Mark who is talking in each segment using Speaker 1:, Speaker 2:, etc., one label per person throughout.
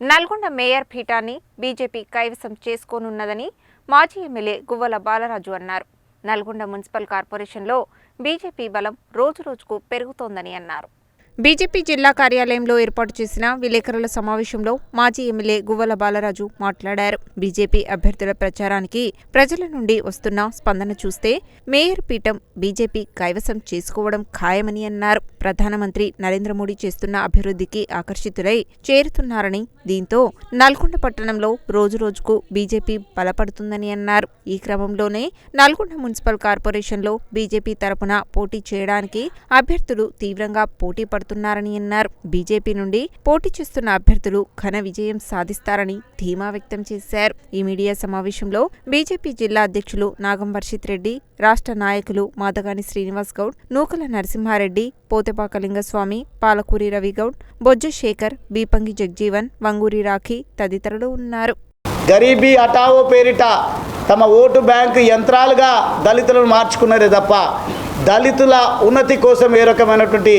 Speaker 1: Nalgonda mayor పీఠాన్ని BJP కైవసం చేసుకోనున్నదని మాజీ ఎమ్మెల్యే గువ్వల బాలరాజు అన్నారు. నల్గొండ మున్సిపల్ కార్పొరేషన్లో బీజేపీ బలం రోజురోజుకు పెరుగుతోందని అన్నారు. బీజేపీ జిల్లా కార్యాలయంలో ఏర్పాటు చేసిన విలేకరుల సమావేశంలో మాజీ ఎమ్మెల్యే గువ్వల బాలరాజు మాట్లాడారు. బీజేపీ అభ్యర్థుల ప్రచారానికి ప్రజల నుండి వస్తున్న స్పందన చూస్తే మేయర్ పీఠం బీజేపీ కైవసం చేసుకోవడం ఖాయమని అన్నారు. ప్రధానమంత్రి నరేంద్ర మోడీ చేస్తున్న అభివృద్ధికి ఆకర్షితులై చేరుతున్నారని దీంతో నల్గొండ పట్టణంలో రోజురోజుకు బీజేపీ బలపడుతుందని అన్నారు. ఈ క్రమంలోనే నల్గొండ మున్సిపల్ కార్పొరేషన్లో బీజేపీ తరపున పోటీ చేయడానికి అభ్యర్థులు తీవ్రంగా పోటీ పడుతున్నారని అన్నారు. బీజేపీ నుండి పోటీ చేస్తున్న అభ్యర్థులు ఘన విజయం సాధిస్తారని ధీమా వ్యక్తం చేశారు. ఈ మీడియా సమావేశంలో బీజేపీ జిల్లా అధ్యక్షులు నాగం వర్షిత్ రెడ్డి రాష్ట్ర నాయకులు మాదగాని శ్రీనివాస్ గౌడ్ నూకల నరసింహారెడ్డి పోతెపాక లింగస్వామి పాలకూరి రవిగౌడ్ బొజ్జ శేఖర్ బీపంగి జగ్జీవన్ వంగూరి రాఖీ తదితరులు ఉన్నారు.
Speaker 2: గరీబీ హటావో పేరిట తమ ఓటు బ్యాంకు యంత్రాలుగా దళితులను మార్చుకున్నారే తప్ప దళితుల ఉన్నతి కోసం ఏ రకమైనటువంటి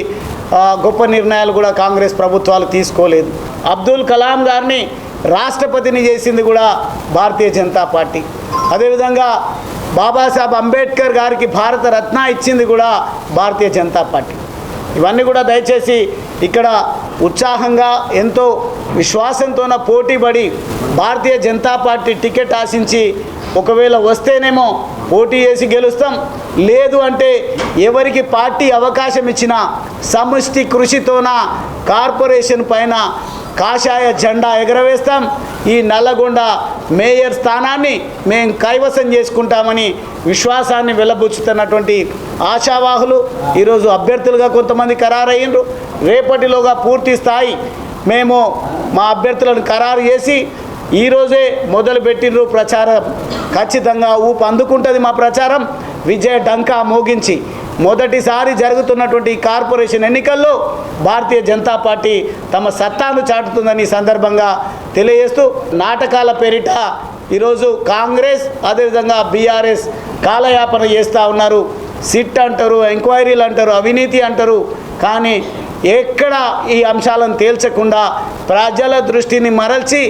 Speaker 2: గొప్ప నిర్ణయాలు కూడా కాంగ్రెస్ ప్రభుత్వాలు తీసుకోలేదు. అబ్దుల్ కలాం గారిని రాష్ట్రపతిని చేసింది కూడా భారతీయ జనతా పార్టీ. అదేవిధంగా బాబాసాహెబ్ అంబేద్కర్ గారికి భారత రత్న ఇచ్చింది కూడా భారతీయ జనతా పార్టీ. ఇవన్నీ కూడా దయచేసి ఇక్కడ ఉత్సాహంగా ఎంతో విశ్వాసంతోన పోటీపడి భారతీయ జనతా పార్టీ టికెట్ ఆశించి ఒకవేళ వస్తేనేమో పోటీ చేసి గెలుస్తాం. లేదు అంటే ఎవరికి పార్టీ అవకాశం ఇచ్చినా సమష్టి కృషితోన కార్పొరేషన్ పైన కాషాయ జెండా ఎగరవేస్తాం. ఈ నల్లగొండ మేయర్ స్థానాన్ని మేము కైవసం చేసుకుంటామని విశ్వాసాన్ని వెల్లబుచ్చుతున్నటువంటి ఆశావాహులు. ఈరోజు అభ్యర్థులుగా కొంతమంది ఖరారయ్యిండ్రు. రేపటిలోగా పూర్తి స్థాయి మేము మా అభ్యర్థులను ఖరారు చేసి ఈరోజే మొదలుపెట్టిండ్రు ప్రచారం. ఖచ్చితంగా ఊపు అందుకుంటుంది మా ప్రచారం. విజయ డంకా మోగించి మొదటిసారి జరుగుతున్నటువంటి కార్పొరేషన్ ఎన్నికల్లో భారతీయ జనతా పార్టీ తమ సత్తాను చాటుతుందని సందర్భంగా తెలియజేస్తూ నాటకాల పేరిట ఈరోజు కాంగ్రెస్ అదేవిధంగా బీఆర్ఎస్ కాలయాపన చేస్తూ ఉన్నారు. సిట్ అంటారు ఎంక్వైరీలు అంటారు అవినీతి అంటారు. కానీ ఎక్కడ ఈ అంశాలను తేల్చకుండా ప్రజల దృష్టిని మరల్చి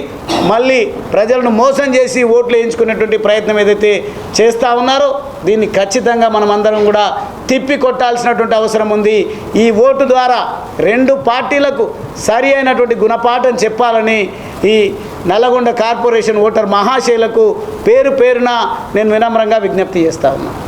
Speaker 2: మళ్ళీ ప్రజలను మోసం చేసి ఓట్లు వేయించుకునేటువంటి ప్రయత్నం ఏదైతే చేస్తూ ఉన్నారో దీన్ని ఖచ్చితంగా మనం అందరం కూడా తిప్పి కొట్టాల్సినటువంటి అవసరం ఉంది. ఈ ఓటు ద్వారా రెండు పార్టీలకు సరి అయినటువంటి గుణపాఠం చెప్పాలని ఈ నల్లగొండ కార్పొరేషన్ ఓటర్ మహాశైలకు పేరు పేరున నేను వినమ్రంగా విజ్ఞప్తి చేస్తా ఉన్నాను